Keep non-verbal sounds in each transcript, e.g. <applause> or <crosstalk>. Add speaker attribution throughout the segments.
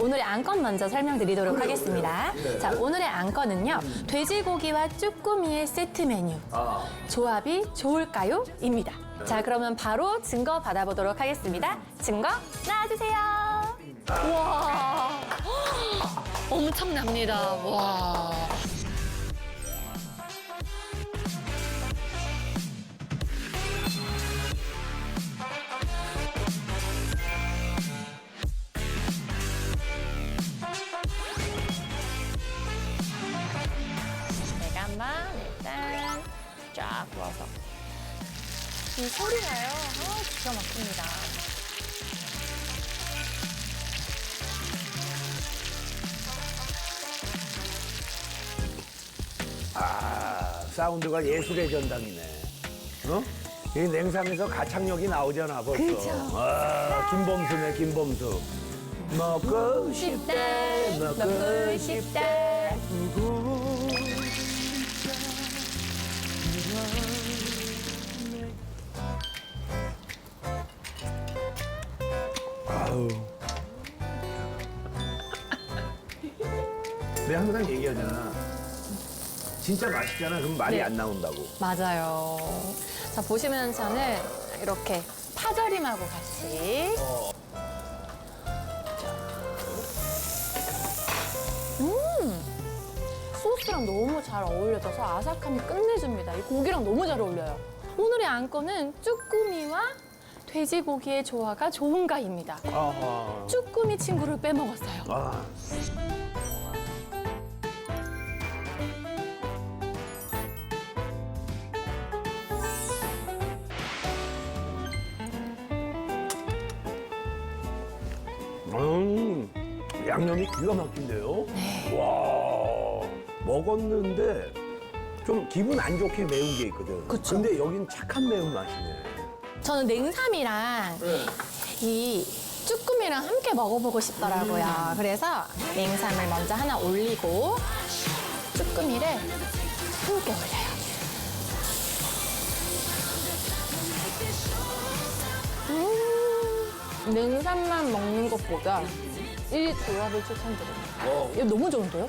Speaker 1: 오늘의 안건 먼저 설명드리도록 하겠습니다. 자, 오늘의 안건은요. 돼지고기와 쭈꾸미의 세트 메뉴. 조합이 좋을까요? 입니다. 자, 그러면 바로 증거 받아보도록 하겠습니다. 증거 나와주세요. 와 <gasps> 엄청납니다. 와. 쫙 부어서 이 소리가요. 아, 기가 막힙니다.
Speaker 2: 아, 사운드가 예술의 전당이네. 어? 이 냉삼에서 가창력이 나오잖아, 벌써.
Speaker 1: 그죠.
Speaker 2: 아, 김범수네, 김범수. 먹고 싶대, 먹고 싶대. 아우. 내가 항상 얘기하잖아. 진짜 맛있잖아. 그럼 말이
Speaker 1: 네.
Speaker 2: 안 나온다고.
Speaker 1: 맞아요. 자, 보시면 저는 이렇게 파절임하고 같이. 음! 소스랑 너무 잘 어울려져서 아삭함이 끝내줍니다. 이 고기랑 너무 잘 어울려요. 오늘의 안건은 쭈꾸미와 돼지고기의 조화가 좋은가입니다.
Speaker 2: 아하.
Speaker 1: 쭈꾸미 친구를 빼먹었어요.
Speaker 2: 아. 음, 양념이 기가 막힌데요? 와, 먹었는데 좀 기분 안 좋게 매운 게 있거든.
Speaker 1: 그쵸.
Speaker 2: 근데 여긴 착한 매운맛이네.
Speaker 1: 저는 냉삼이랑 이 쭈꾸미랑 함께 먹어보고 싶더라고요. 그래서 냉삼을 먼저 하나 올리고 쭈꾸미를 함께 올려요. 음, 냉삼만 먹는 것보다 이 조합을 추천드립니다. 이거 너무 좋은데요?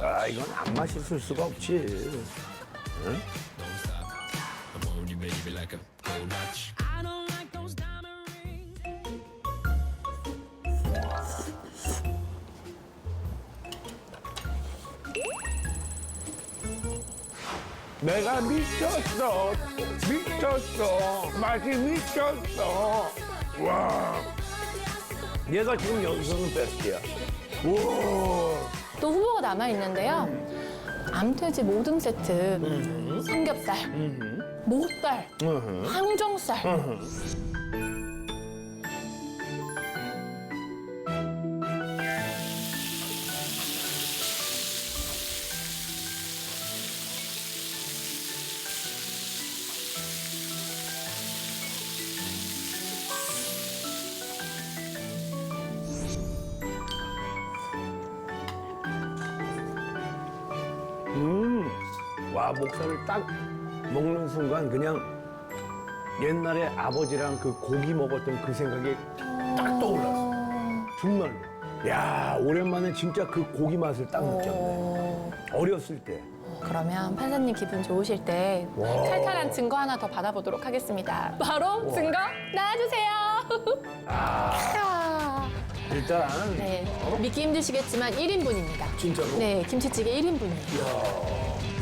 Speaker 2: 아, 이건 안 맛있을 수가 없지. 응? 내가 미쳤어. 미쳤어. 맛이 미쳤어. 와. 얘가 지금 여기서는 베스트야. 우와.
Speaker 1: 또 후보가 남아 있는데요. 암돼지 모듬 세트, 삼겹살, 목살, 항정살.
Speaker 2: 음. 와, 목살을 딱 먹는 순간 그냥 옛날에 아버지랑 그 고기 먹었던 그 생각이 딱 떠올랐어. 정말로. 야, 오랜만에 진짜 그 고기 맛을 딱 느꼈네. 어렸을 때.
Speaker 1: 그러면 판사님 기분 좋으실 때
Speaker 2: 와.
Speaker 1: 칼칼한 증거 하나 더 받아보도록 하겠습니다. 바로 증거 나와주세요. 아.
Speaker 2: 일단
Speaker 1: 네, 믿기 힘드시겠지만 1인분입니다.
Speaker 2: 진짜로?
Speaker 1: 네, 김치찌개 1인분이에요.
Speaker 2: 어우.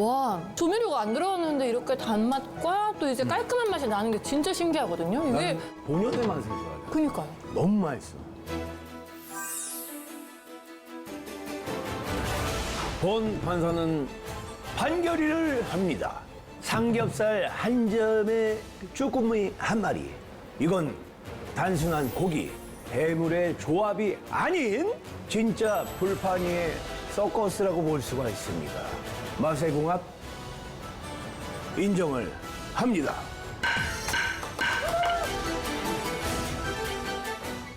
Speaker 1: 와, 조미료가 안 들어갔는데 이렇게 단맛과 또 이제 깔끔한 맛이 나는 게 진짜 신기하거든요. 이게
Speaker 2: 난 본연의 맛을 좋아해.
Speaker 1: 그니까요.
Speaker 2: 너무 맛있어. 본 판사는 판결이를 합니다. 삼겹살 한 점에 쭈꾸미 한 마리. 이건 단순한 고기, 해물의 조합이 아닌 진짜 불판 위의 서커스라고 볼 수가 있습니다. 궁합 인정을 합니다.